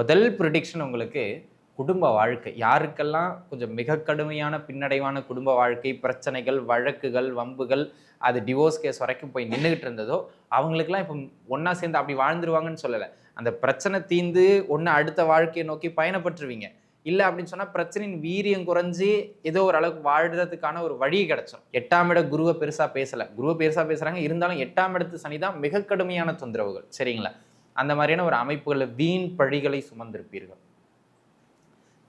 முதல் ப்ரிடிக்ஷன் உங்களுக்கு குடும்ப வாழ்க்கை. யாருக்கெல்லாம் கொஞ்சம் மிக கடுமையான பின்னடைவான குடும்ப வாழ்க்கை பிரச்சனைகள் வழக்குகள் வம்புகள் அது டிவோர்ஸ் கேஸ் வரைக்கும் போய் நின்றுகிட்டு இருந்ததோ அவங்களுக்கெல்லாம் இப்போ ஒன்றா சேர்ந்து அப்படி வாழ்ந்துருவாங்கன்னு சொல்லலை. அந்த பிரச்சனை தீந்து ஒன்று அடுத்த வாழ்க்கையை நோக்கி பயணப்பட்டுருவீங்க. இல்லை அப்படின்னு சொன்னால் பிரச்சனையின் வீரியம் குறைஞ்சி ஏதோ ஒரு அளவுக்கு வாழ்கிறதுக்கான ஒரு வழி கிடைச்சோம் எட்டாம் இட குருவை பெருசாக பேசலை. குருவை பெருசாக பேசுகிறாங்க இருந்தாலும் எட்டாம் இடத்து சனி தான் மிக கடுமையான தொந்தரவுகள். சரிங்களா? அந்த மாதிரியான ஒரு அமைப்புகளில் வீண் பழிகளை சுமந்திருப்பீர்கள்.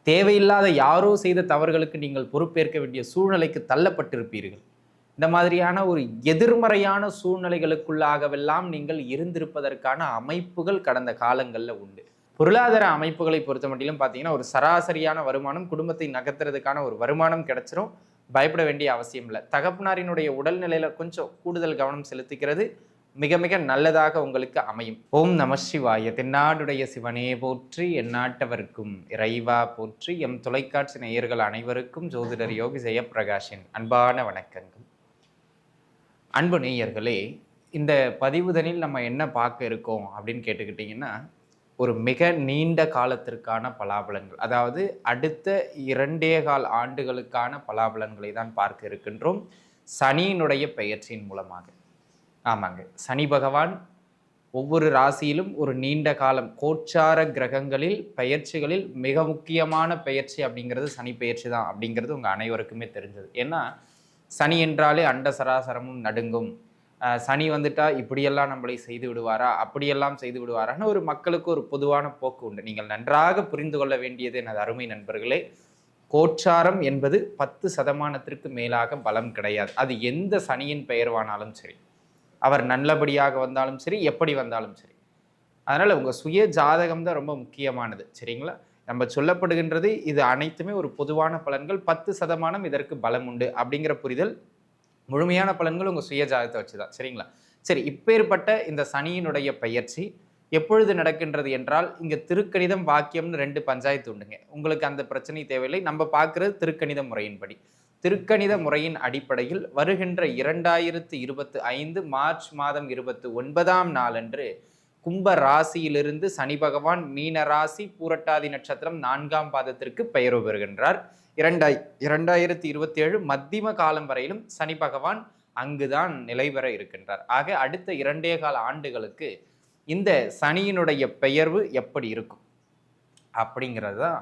தேவையில்லாத யாரோ செய்த தவறுகளுக்கு நீங்கள் பொறுப்பேற்க வேண்டிய சூழ்நிலைக்கு தள்ளப்பட்டிருப்பீர்கள். இந்த மாதிரியான ஒரு எதிர்மறையான சூழ்நிலைகளுக்குள்ளாகவெல்லாம் நீங்கள் இருந்திருப்பதற்கான அமைப்புகள் கடந்த காலங்களில் உண்டு. பொருளாதார அமைப்புகளை பொறுத்த மட்டிலும் பார்த்தீங்கன்னா ஒரு சராசரியான வருமானம் குடும்பத்தை நகர்த்துறதுக்கான ஒரு வருமானம் கிடைச்சிரும். பயப்பட வேண்டிய அவசியம் இல்லை. தகப்பனாரினுடைய உடல்நிலையில கொஞ்சம் கூடுதல் கவனம் செலுத்திக்கிறது. மிக மிக நல்லதாக உங்களுக்கு அமையும். ஓம் நம சிவாய. தென்னாடுடைய சிவனே போற்றி எந்நாட்டவர்க்கும் இறைவா போற்றி. எம் தொலைக்காட்சி நேயர்கள் அனைவருக்கும் ஜோதிடர் யோகி ஜெயப்பிரகாஷின் அன்பான வணக்கங்கள். அன்பு நேயர்களே இந்த பதிவுதனில் நம்ம என்ன பார்க்க இருக்கோம் அப்படின்னு கேட்டுக்கிட்டிங்கன்னா ஒரு மிக நீண்ட காலத்திற்கான பலாபலன்கள் அதாவது அடுத்த இரண்டே கால் ஆண்டுகளுக்கான பலாபலன்களை தான் பார்க்க இருக்கின்றோம். சனியினுடைய பெயர்ச்சியின் மூலமாக. ஆமாங்க. சனி பகவான் ஒவ்வொரு ராசியிலும் ஒரு நீண்ட காலம் கோச்சார கிரகங்களில் பெயர்ச்சிகளில் மிக முக்கியமான பெயர்ச்சி அப்படிங்கிறது சனி பெயர்ச்சி தான் அப்படிங்கிறது உங்கள் அனைவருக்குமே தெரிஞ்சது. ஏன்னா சனி என்றாலே அண்ட சராசரமும் நடுங்கும். சனி வந்துட்டா இப்படியெல்லாம் நம்மளை செய்து விடுவாரா? அப்படியெல்லாம் செய்து விடுவாரான்னு ஒரு மக்களுக்கு ஒரு பொதுவான போக்கு உண்டு. நீங்கள் நன்றாக புரிந்து கொள்ள வேண்டியது எனது அருமை நண்பர்களே கோச்சாரம் என்பது பத்து சதமானத்திற்கு மேலாக பலம் கிடையாது. அது எந்த சனியின் பெயர்வானாலும் சரி. அவர் நல்லபடியாக வந்தாலும் சரி எப்படி வந்தாலும் சரி. அதனால் உங்கள் சுய ஜாதகம் தான் ரொம்ப முக்கியமானது சரிங்களா? நம்ம சொல்லப்படுகின்றது இது அனைத்துமே ஒரு பொதுவான பலன்கள் பத்து சதமானம் இதற்கு பலம் உண்டு அப்படிங்கிற புரிதல் முழுமையான பலன்கள் உங்கள் சுய ஜாதகத்தை வச்சு தான் சரிங்களா? சரி இப்பேற்பட்ட இந்த சனியினுடைய பயிற்சி எப்பொழுது நடக்கின்றது என்றால் இங்கே திருக்கணிதம் வாக்கியம்னு ரெண்டு பஞ்சாயத்து உண்டுங்க. உங்களுக்கு அந்த பிரச்சனை தேவையில்லை நம்ம பார்க்குறது திருக்கணித முறையின்படி. திருக்கணித முறையின் அடிப்படையில் வருகின்ற இரண்டாயிரத்து இருபத்து ஐந்து மார்ச் மாதம் இருபத்து ஒன்பதாம் நாளன்று கும்ப ராசியிலிருந்து சனி பகவான் மீன ராசி பூரட்டாதி நட்சத்திரம் நான்காம் பாதத்திற்கு பெயர் பெறுகின்றார். இரண்டாய் இரண்டாயிரத்தி இருபத்தி ஏழு மத்தியம காலம் வரையிலும் சனி பகவான் அங்குதான் நிலை பெற இருக்கின்றார். ஆக அடுத்த இரண்டே கால ஆண்டுகளுக்கு இந்த சனியினுடைய பெயர்வு எப்படி இருக்கும்? அப்படிங்கிறது தான்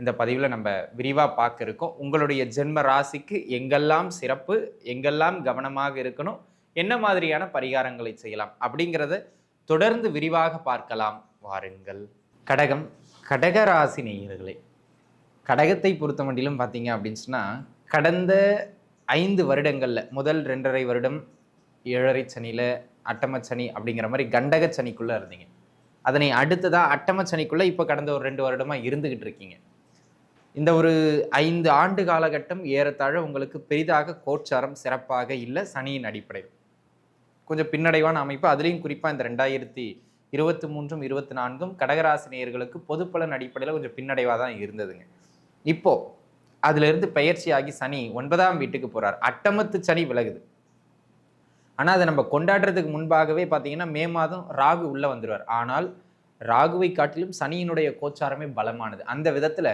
இந்த பதிவில் நம்ம விரிவாக பார்க்க இருக்கோம். உங்களுடைய ஜென்ம ராசிக்கு எங்கெல்லாம் சிறப்பு எங்கெல்லாம் கவனமாக இருக்கணும் என்ன மாதிரியான பரிகாரங்களை செய்யலாம் அப்படிங்கிறத தொடர்ந்து விரிவாக பார்க்கலாம். வாருங்கள். கடகம் கடகராசி நேயர்களே கடகத்தை பொறுத்த மட்டிலும் பார்த்தீங்க அப்படின்னு சொன்னால் கடந்த ஐந்து வருடங்களில் முதல் ரெண்டரை வருடம் ஏழரை சனியில் அட்டமச்சனி அப்படிங்கிற மாதிரி கண்டக சனிக்குள்ளே இருந்தீங்க. அதனை அடுத்ததாக அட்டமச்சனிக்குள்ளே இப்போ கடந்த ஒரு ரெண்டு வருடமாக இருந்துக்கிட்டு இருக்கீங்க. இந்த ஒரு ஐந்து ஆண்டு காலகட்டம் ஏறத்தாழ உங்களுக்கு பெரிதாக கோச்சாரம் சிறப்பாக இல்லை சனியின் அடிப்படையில். கொஞ்சம் பின்னடைவான அமைப்பு. அதுலேயும் குறிப்பாக இந்த ரெண்டாயிரத்தி இருபத்தி மூன்றும் இருபத்தி நான்கும் கடகராசினியர்களுக்கு பொதுப்பலன் அடிப்படையில் கொஞ்சம் பின்னடைவாக தான் இருந்ததுங்க. இப்போ அதிலிருந்து பயிற்சியாகி சனி ஒன்பதாம் வீட்டுக்கு போறார். அட்டமத்து சனி விலகுது. ஆனால் அதை நம்ம கொண்டாடுறதுக்கு முன்பாகவே பார்த்தீங்கன்னா மே மாதம் ராகு உள்ளே வந்துடுவார் ஆனால் ராகுவை காட்டிலும் சனியினுடைய கோச்சாரமே பலமானது. அந்த விதத்தில்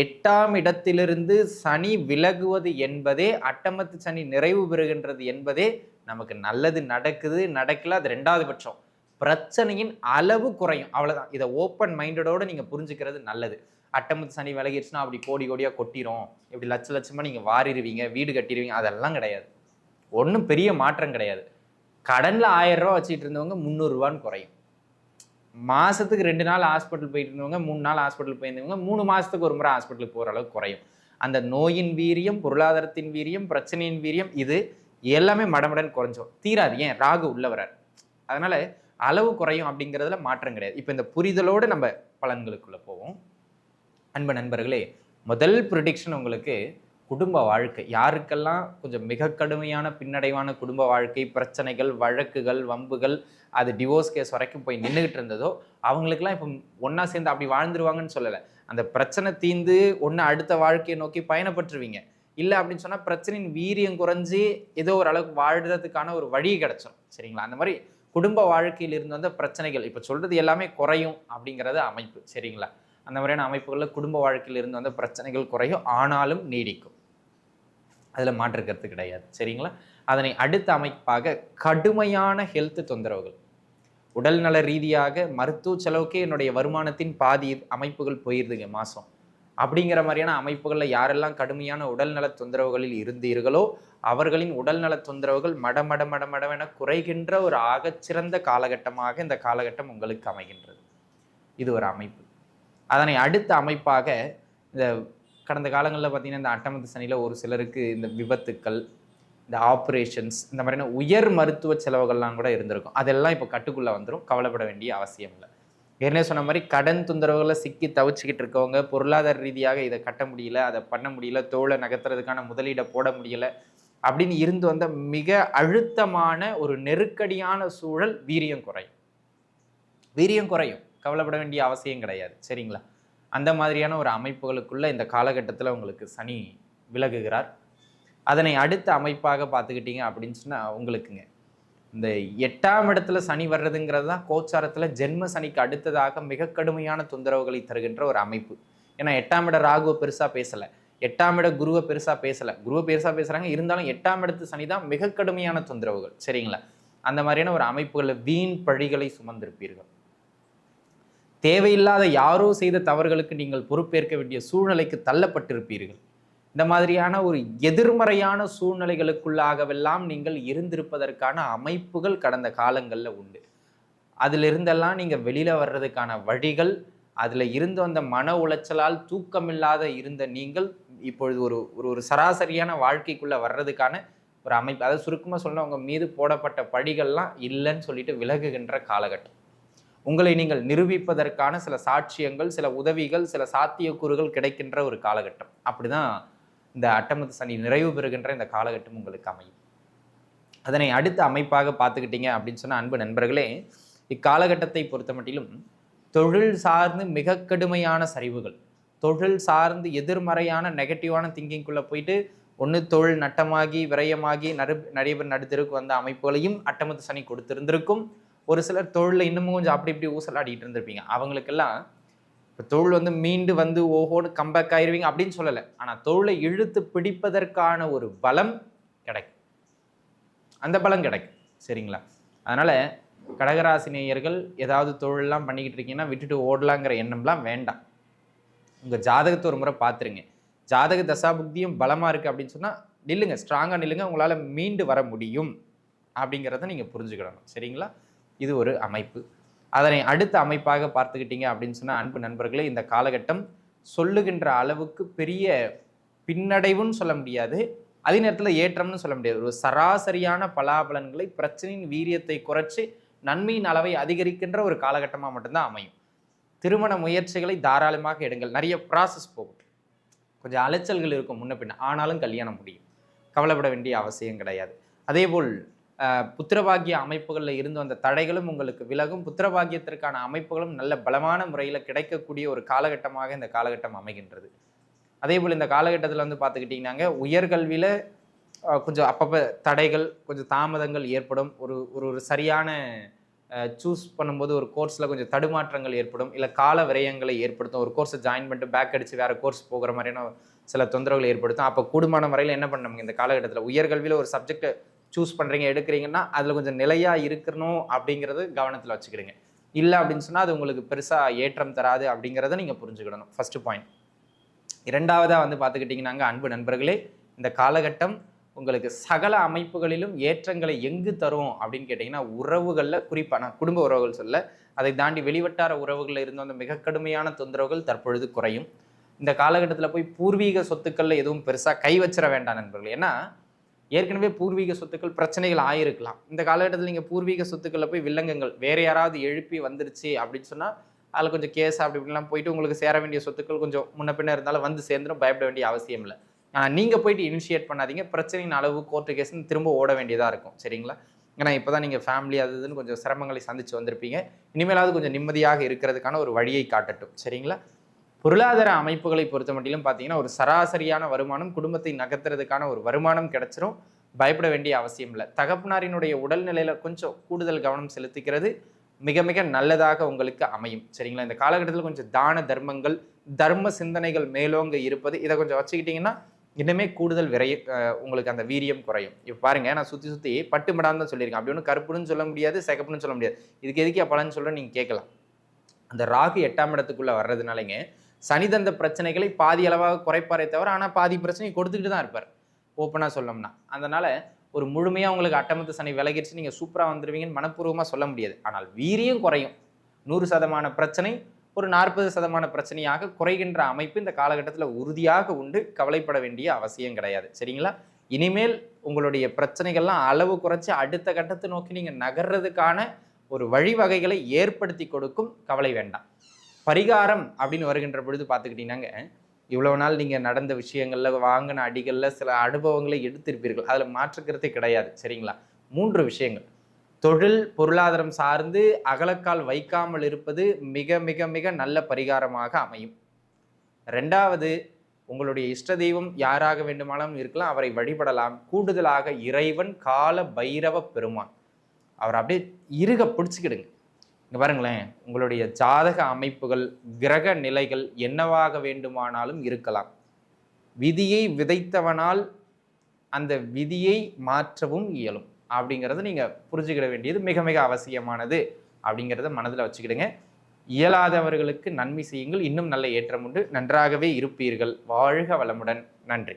எட்டாம் இடத்திலிருந்து சனி விலகுவது என்பதே அட்டமத்து சனி நிறைவு பெறுகின்றது என்பதே நமக்கு நல்லது நடக்குது நடக்கல அது ரெண்டாவது பட்சம். பிரச்சனையின் அளவு குறையும். அவ்வளோதான் இதை ஓப்பன் மைண்டடோடு நீங்கள் புரிஞ்சுக்கிறது நல்லது. அட்டமத்து சனி விலகிடுச்சுன்னா அப்படி கோடி கோடியாக கொட்டிடும் இப்படி லட்ச லட்சமாக நீங்கள் வாரிடுவீங்க வீடு கட்டிடுவீங்க அதெல்லாம் கிடையாது. ஒன்றும் பெரிய மாற்றம் கிடையாது. கடனில் ஆயிரம் ரூபா வச்சுட்டு இருந்தவங்க முந்நூறுரூவான்னு குறையும். மாதத்துக்கு ரெண்டு நாள் ஹாஸ்பிட்டல் போயிட்டு இருந்தவங்க மூணு நாள் ஹாஸ்பிட்டல் போயிருந்தவங்க மூணு மாதத்துக்கு ஒரு முறை ஹாஸ்பிட்டலுக்கு போகிற அளவுக்கு குறையும். அந்த நோயின் வீரியம் பொருளாதாரத்தின் வீரியம் பிரச்சனையின் வீரியம் இது எல்லாமே மடமடன் குறைஞ்சோம். தீராது. ஏன்? ராகு உள்ள வரார். அதனால் அளவு குறையும் அப்படிங்கிறதுல மாற்றம் கிடையாது. இப்போ இந்த புரிதலோடு நம்ம பலன்களுக்குள்ளே போவோம். அன்பு நண்பர்களே முதல் ப்ரிடிக்ஷன் உங்களுக்கு குடும்ப வாழ்க்கை. யாருக்கெல்லாம் கொஞ்சம் மிக கடுமையான பின்னடைவான குடும்ப வாழ்க்கை பிரச்சனைகள் வழக்குகள் வம்புகள் அது டிவோர்ஸ் கேஸ் வரைக்கும் போய் நின்றுகிட்டு இருந்ததோ அவங்களுக்குலாம் இப்போ ஒன்றா சேர்ந்து அப்படி வாழ்ந்துருவாங்கன்னு சொல்லலை. அந்த பிரச்சனை தீந்து ஒன்று அடுத்த வாழ்க்கையை நோக்கி பயணப்பட்டுருவீங்க. இல்லை அப்படின்னு சொன்னால் பிரச்சனையின் வீரியம் குறைஞ்சி ஏதோ ஒரு அளவுக்கு ஒரு வழி கிடைச்சிரும். சரிங்களா? அந்த மாதிரி குடும்ப வாழ்க்கையில் இருந்து வந்த பிரச்சனைகள் இப்போ சொல்கிறது எல்லாமே குறையும் அப்படிங்கிறது அமைப்பு. சரிங்களா? அந்த மாதிரியான அமைப்புகளில் குடும்ப வாழ்க்கையில் இருந்து வந்த பிரச்சனைகள் குறையும் ஆனாலும் நீடிக்கும். அதில் மாற்றுக்கிறது கிடையாது. சரிங்களா? அதனை அடுத்த அமைப்பாக கடுமையான ஹெல்த் தொந்தரவுகள். உடல்நல ரீதியாக மருத்துவ செலவுக்கே என்னுடைய வருமானத்தின் பாதி அமைப்புகள் போயிருதுங்க மாதம் அப்படிங்கிற மாதிரியான அமைப்புகளில் யாரெல்லாம் கடுமையான உடல்நல தொந்தரவுகளில் இருந்தீர்களோ அவர்களின் உடல்நல தொந்தரவுகள் மடமட மடமடவென குறைகின்ற ஒரு ஆகச்சிறந்த காலகட்டமாக இந்த காலகட்டம் உங்களுக்கு அமைகின்றது. இது ஒரு அமைப்பு. அதனை அடுத்த அமைப்பாக இந்த கடந்த காலங்களில் பார்த்தீங்கன்னா இந்த அட்டமத்து சனியில் ஒரு சிலருக்கு இந்த விபத்துக்கள் இந்த ஆப்ரேஷன்ஸ் இந்த மாதிரியான உயர் மருத்துவ செலவுகள்லாம் கூட இருந்திருக்கும். அதெல்லாம் இப்போ கட்டுக்குள்ளே வந்துடும் கவலைப்பட வேண்டிய அவசியம் இல்லை. ஏற்கனவே சொன்ன மாதிரி கடன் தொந்தரவுகளை சிக்கி தவிச்சுக்கிட்டு இருக்கவங்க பொருளாதார ரீதியாக இதை கட்ட முடியல அதை பண்ண முடியல தோலை நகர்த்துறதுக்கான முதலீடை போட முடியல அப்படின்னு இருந்து வந்த மிக அழுத்தமான ஒரு நெருக்கடியான சூழல் வீரியம் குறையும். வீரியம் குறையும். கவலைப்பட வேண்டிய அவசியம் கிடையாது. சரிங்களா? அந்த மாதிரியான ஒரு அமைப்புகளுக்குள்ள இந்த காலகட்டத்தில் உங்களுக்கு சனி விலகுகிறார். அதனை அடுத்த அமைப்பாக பார்த்துக்கிட்டீங்க அப்படின்னு சொன்னால் உங்களுக்குங்க. இந்த எட்டாம் இடத்துல சனி வர்றதுங்கிறது தான் கோச்சாரத்தில் ஜென்ம சனிக்கு அடுத்ததாக மிக கடுமையான தொந்தரவுகளை தருகின்ற ஒரு அமைப்பு. ஏன்னா எட்டாம் இட ராகுவை பெருசாக பேசலை. எட்டாம் இட குருவை பெருசாக பேசலை. குருவை பெருசாக பேசுகிறாங்க இருந்தாலும் எட்டாம் இடத்து சனி தான் மிக கடுமையான தொந்தரவுகள். சரிங்களா? அந்த மாதிரியான ஒரு அமைப்புகளில் வீண் பழிகளை சுமந்திருப்பீர்கள். தேவையில்லாத யாரோ செய்த தவறுகளுக்கு நீங்கள் பொறுப்பேற்க வேண்டிய சூழ்நிலைக்கு தள்ளப்பட்டிருப்பீர்கள். இந்த மாதிரியான ஒரு எதிர்மறையான சூழ்நிலைகளுக்குள்ளாகவெல்லாம் நீங்கள் இருந்திருப்பதற்கான அமைப்புகள் கடந்த காலங்களில் உண்டு. அதிலிருந்தெல்லாம் நீங்கள் வெளியில் வர்றதுக்கான வழிகள் அதில் இருந்து வந்த மன உளைச்சலால் தூக்கமில்லாத இருந்த நீங்கள் இப்பொழுது ஒரு ஒரு ஒரு சராசரியான வாழ்க்கைக்குள்ளே வர்றதுக்கான ஒரு அமைப்பு. அதை சுருக்கமாக சொன்னவங்க உங்கள் மீது போடப்பட்ட படிகள்லாம் இல்லைன்னு சொல்லிட்டு விலகுகின்ற காலகட்டம். உங்களை நீங்கள் நிரூபிப்பதற்கான சில சாட்சியங்கள் சில உதவிகள் சில சாத்தியக்கூறுகள் கிடைக்கின்ற ஒரு காலகட்டம். அப்படிதான் இந்த அட்டமத்து சனி நிறைவு பெறுகின்ற இந்த காலகட்டம் உங்களுக்கு அமையும். அதனை அடுத்த அமைப்பாக பார்த்துக்கிட்டீங்க அப்படின்னு சொன்ன அன்பு நண்பர்களே இக்காலகட்டத்தை பொறுத்த மட்டிலும் தொழில் சார்ந்து மிக கடுமையான சரிவுகள். தொழில் சார்ந்து எதிர்மறையான நெகட்டிவான திங்கிங்குள்ளே போயிட்டு ஒன்று தொழில் நட்டமாகி விரயமாகி நடு நடைபெற நடுத்திருக்கு நடுத்தருக்கு வந்த அமைப்புகளையும் அட்டமத்து சனி கொடுத்திருந்திருக்கும். ஒரு சிலர் தொழிலில் இன்னமும் கொஞ்சம் அப்படி இப்படி ஊசலாடிட்டு இருந்திருப்பீங்க. அவங்களுக்கெல்லாம் இப்போ தொழில் வந்து மீண்டு வந்து ஓஹோன்னு கம்பேக் ஆயிடுவீங்க அப்படின்னு சொல்லலை. ஆனால் தொழிலை இழுத்து பிடிப்பதற்கான ஒரு பலம் கிடைக்கும். அந்த பலம் கிடைக்கும். சரிங்களா? அதனால் கடகராசினியர்கள் ஏதாவது தொழிலெலாம் பண்ணிக்கிட்டு இருக்கீங்கன்னா விட்டுட்டு ஓடலாங்கிற எண்ணம்லாம் வேண்டாம். உங்கள் ஜாதகத்தை ஒரு முறை பார்த்துருங்க ஜாதக தசாபுக்தியும் பலமாக இருக்குது அப்படின்னு சொன்னால் நில்லுங்க ஸ்ட்ராங்காக நில்லுங்க உங்களால் மீண்டு வர முடியும். அப்படிங்கிறத நீங்கள் புரிஞ்சுக்கிடணும். சரிங்களா? இது ஒரு அமைப்பு. அதனை அடுத்த அமைப்பாக பார்த்துக்கிட்டீங்க அப்படின்னு சொன்னால் அன்பு நண்பர்களே இந்த காலகட்டம் சொல்லுகின்ற அளவுக்கு பெரிய பின்னடைவுன்னு சொல்ல முடியாது. அதே நேரத்தில் ஏற்றம்னு சொல்ல முடியாது. ஒரு சராசரியான பலாபலன்களை பிரச்சனையின் வீரியத்தை குறைச்சி நன்மையின் அளவை அதிகரிக்கின்ற ஒரு காலகட்டமாக மட்டும்தான் அமையும். திருமண முயற்சிகளை தாராளமாக எடுங்கள். நிறைய ப்ராசஸ் போகும். கொஞ்சம் அலைச்சல்கள் இருக்கும் முன்ன பின்ன. ஆனாலும் கல்யாணம் முடியும். கவலைப்பட வேண்டிய அவசியம் கிடையாது. அதேபோல் புத்திரபாகிய அமைப்புகளில் இருந்து வந்த தடைகளும் உங்களுக்கு விலகும். புத்திரபாகியத்திற்கான அமைப்புகளும் நல்ல பலமான முறையில் கிடைக்கக்கூடிய ஒரு காலகட்டமாக இந்த காலகட்டம் அமைகின்றது. அதே போல் இந்த காலகட்டத்தில் வந்து பார்த்துக்கிட்டிங்கன்னாங்க உயர்கல்வியில் கொஞ்சம் அப்பப்போ தடைகள் கொஞ்சம் தாமதங்கள் ஏற்படும். ஒரு ஒரு ஒரு சரியான சூஸ் பண்ணும்போது ஒரு கோர்ஸில் கொஞ்சம் தடுமாற்றங்கள் ஏற்படும். இல்லை கால விரயங்களை ஏற்படுத்தும். ஒரு கோர்ஸை ஜாயின் பண்ணிட்டு பேக் அடித்து வேறு கோர்ஸ் போகிற மாதிரியான சில தொந்தரவுகள் ஏற்படுத்தும். அப்போ கூடுமான முறையில் என்ன பண்ணணும் இந்த காலகட்டத்தில்? உயர்கல்வியில் ஒரு சப்ஜெக்ட் சூஸ் பண்ணுறீங்க எடுக்கிறீங்கன்னா அதில் கொஞ்சம் நிலையாக இருக்கணும் அப்படிங்கிறது கவனத்தில் வச்சுக்கிடுங்க. இல்லை அப்படின்னு சொன்னால் அது உங்களுக்கு பெருசாக ஏற்றம் தராது அப்படிங்கிறத நீங்கள் புரிஞ்சுக்கிடணும். ஃபஸ்ட்டு பாயிண்ட் இரண்டாவதாக வந்து பார்த்துக்கிட்டிங்கன்னாங்க அன்பு நண்பர்களே இந்த காலகட்டம் உங்களுக்கு சகல அமைப்புகளிலும் ஏற்றங்களை எங்கு தரும் அப்படின்னு கேட்டிங்கன்னா உறவுகளில் குறிப்பாக நான் குடும்ப உறவுகள் சொல்ல அதை தாண்டி வெளிவட்டார உறவுகளில் இருந்த அந்த மிக கடுமையான தொந்தரவுகள் தற்பொழுது குறையும். இந்த காலகட்டத்தில் போய் பூர்வீக சொத்துக்களில் எதுவும் பெருசாக கை வச்சிட வேண்டாம் நண்பர்கள். ஏன்னா ஏற்கனவே பூர்வீக சொத்துக்கள் பிரச்சனைகள் ஆயிருக்கலாம். இந்த காலகட்டத்தில் நீங்கள் பூர்வீக சொத்துக்களில் போய் வில்லங்கங்கள் வேறு யாராவது எழுப்பி வந்துருச்சு அப்படின்னு சொன்னால் அதில் கொஞ்சம் கேஸ் அப்படி இப்படிலாம் போயிட்டு உங்களுக்கு சேர வேண்டிய சொத்துக்கள் கொஞ்சம் முன்ன பின்ன இருந்தாலும் வந்து சேர்ந்துடும் பயப்பட வேண்டிய அவசியம் இல்லை. ஆனால் நீங்கள் போயிட்டு இனிஷியேட் பண்ணாதீங்க. பிரச்சனையின் அளவு கோர்ட்டு கேஸ்ன்னு திரும்ப ஓட வேண்டியதாக இருக்கும். சரிங்களா? ஏன்னா இப்போ தான் நீங்கள் ஃபேமிலி அது இதுன்னு கொஞ்சம் சிரமங்களை சந்தித்து வந்திருப்பீங்க. இனிமேலாவது கொஞ்சம் நிம்மதியாக இருக்கிறதுக்கான ஒரு வழியை காட்டட்டும். சரிங்களா? பொருளாதார அமைப்புகளை பொறுத்த மட்டிலும் பார்த்தீங்கன்னா ஒரு சராசரியான வருமானம் குடும்பத்தை நகர்த்துறதுக்கான ஒரு வருமானம் கிடைச்சிரும். பயப்பட வேண்டிய அவசியம் இல்லை. தகப்பனாரினுடைய உடல்நிலையில கொஞ்சம் கூடுதல் கவனம் செலுத்திக்கிறது. மிக மிக நல்லதாக உங்களுக்கு அமையும். சரிங்களா? இந்த காலகட்டத்தில் கொஞ்சம் தான தர்மங்கள் தர்ம சிந்தனைகள் மேலோங்க இருப்பது இதை கொஞ்சம் வச்சுக்கிட்டிங்கன்னா இன்னுமே கூடுதல் விரைய உங்களுக்கு அந்த வீரியம் குறையும். இப்போ பாருங்க நான் சுற்றி சுற்றி பட்டு மடான்னு தான் சொல்லியிருக்கேன். அப்படி ஒன்றும் கருப்புன்னு சொல்ல முடியாது சிகப்புன்னு சொல்ல முடியாது. இதுக்கு எதுக்கு பலன்னு சொல்ல நீங்கள் கேட்கலாம். அந்த ராகு எட்டாம் இடத்துக்குள்ளே வர்றதுனாலங்க சனி தந்த பிரச்சனைகளை பாதி அளவாக குறைப்பாரே தவிர ஆனால் பாதி பிரச்சனையை கொடுத்துக்கிட்டு தான் இருப்பார். ஓப்பனாக சொல்லோம்னா அதனால் ஒரு முழுமையாக உங்களுக்கு அட்டமத்து சனி விலகிடுச்சு நீங்கள் சூப்பராக வந்துடுவீங்கன்னு மனப்பூர்வமாக சொல்ல முடியாது. ஆனால் வீரியம் குறையும். நூறு சதமான பிரச்சனை ஒரு நாற்பது சதமான பிரச்சனையாக குறைகின்ற அமைப்பு இந்த காலகட்டத்தில் உறுதியாக உண்டு. கவலைப்பட வேண்டிய அவசியம் கிடையாது. சரிங்களா? இனிமேல் உங்களுடைய பிரச்சனைகள்லாம் அளவு குறைச்சி அடுத்த கட்டத்தை நோக்கி நீங்கள் நகர்றதுக்கான ஒரு வழிவகைகளை ஏற்படுத்தி கொடுக்கும் கவலை வேண்டாம். பரிகாரம் அப்படின்னு வருகின்ற பொழுது பார்த்துக்கிட்டீங்கன்னாங்க இவ்வளவு நாள் நீங்கள் நடந்த விஷயங்களில் வாங்கின அடிகளில் சில அனுபவங்களை எடுத்திருப்பீர்கள். அதில் மாற்றுக்கிறதே கிடையாது சரிங்களா? மூன்று விஷயங்கள். தொழில் பொருளாதாரம் சார்ந்து அகலக்கால் வைக்காமல் இருப்பது மிக மிக மிக நல்ல பரிகாரமாக அமையும். ரெண்டாவது உங்களுடைய இஷ்ட தெய்வம் யாராக வேண்டுமானாலும் இருக்கலாம் அவரை வழிபடலாம். கூடுதலாக இறைவன் கால பைரவ பெருமான். அவர் அப்படியே இருக பிடிச்சிக்கிடுங்க. இங்கே பாருங்களேன். உங்களுடைய ஜாதக அமைப்புகள் கிரக நிலைகள் என்னவாக வேண்டுமானாலும் இருக்கலாம். விதியை விதைத்தவனால் அந்த விதியை மாற்றவும் இயலும். அப்படிங்கிறத நீங்கள் புரிஞ்சுக்கிட வேண்டியது மிக மிக அவசியமானது அப்படிங்கிறத மனதில் வச்சுக்கிடுங்க. இயலாதவர்களுக்கு நன்மை செய்யுங்கள். இன்னும் நல்ல ஏற்றம் உண்டு. நன்றாகவே இருப்பீர்கள். வாழ்க வளமுடன். நன்றி.